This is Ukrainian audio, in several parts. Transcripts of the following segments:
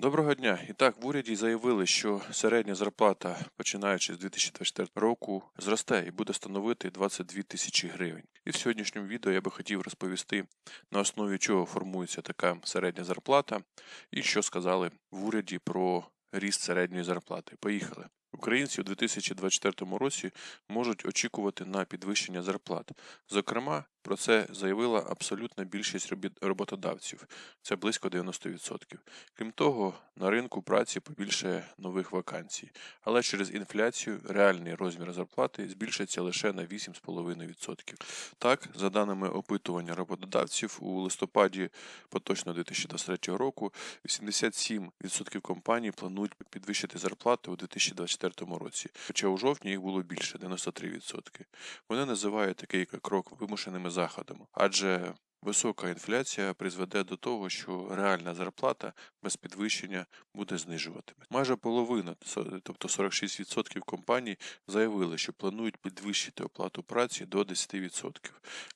Доброго дня. І так, в уряді заявили, що середня зарплата, починаючи з 2024 року, зросте і буде становити 22 тисячі гривень. І в сьогоднішньому відео я би хотів розповісти, на основі чого формується така середня зарплата, і що сказали в уряді про ріст середньої зарплати. Поїхали. Українці у 2024 році можуть очікувати на підвищення зарплат. Зокрема, про це заявила абсолютна більшість роботодавців. Це близько 90%. Крім того, на ринку праці побільшає нових вакансій, але через інфляцію реальний розмір зарплати збільшиться лише на 8,5%. Так, за даними опитування роботодавців, у листопаді поточного 2023 року 87% компаній планують підвищити зарплати у 2024 році, хоча у жовтні їх було більше 93%. Вони називають такий крок вимушеними заходами, адже Висока інфляція призведе до того, що реальна зарплата без підвищення буде знижуватиме. Майже половина, тобто 46% компаній, заявили, що планують підвищити оплату праці до 10%.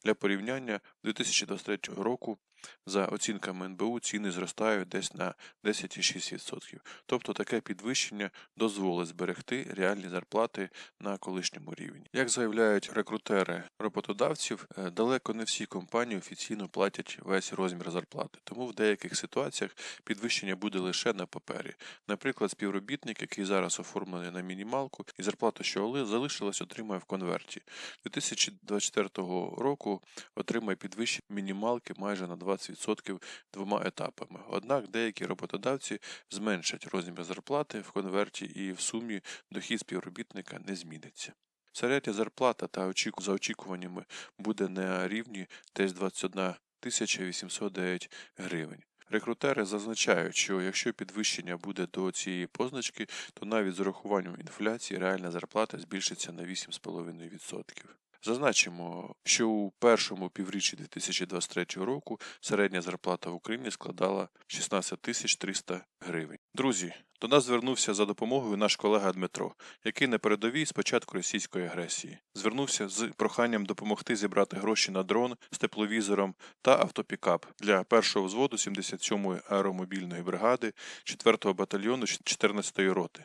Для порівняння 2023 року за оцінками НБУ ціни зростають десь на 10,6%. Тобто таке підвищення дозволить зберегти реальні зарплати на колишньому рівні. Як заявляють рекрутери роботодавців, е, далеко не всі компанії офіційно платять весь розмір зарплати, тому в деяких ситуаціях підвищення буде лише на папері. Наприклад, співробітник, який зараз оформлений на мінімалку, і зарплату, що залишилась, отримає в конверті. 2024 року отримає підвищення мінімалки майже на 20% двома етапами. Однак деякі роботодавці зменшать розмір зарплати в конверті і в сумі дохід співробітника не зміниться. Середня зарплата та за очікуваннями буде на рівні десь 21 809 гривень. Рекрутери зазначають, що якщо підвищення буде до цієї позначки, то навіть з урахуванням інфляції реальна зарплата збільшиться на 8,5%. Зазначимо, що у першому півріччі 2023 року середня зарплата в Україні складала 16 тисяч 300 гривень. Друзі, до нас звернувся за допомогою наш колега Дмитро, який на передовій з початку російської агресії. Звернувся з проханням допомогти зібрати гроші на дрон з тепловізором та автопікап для першого взводу 77-ї аеромобільної бригади 4-го батальйону 14-ї роти.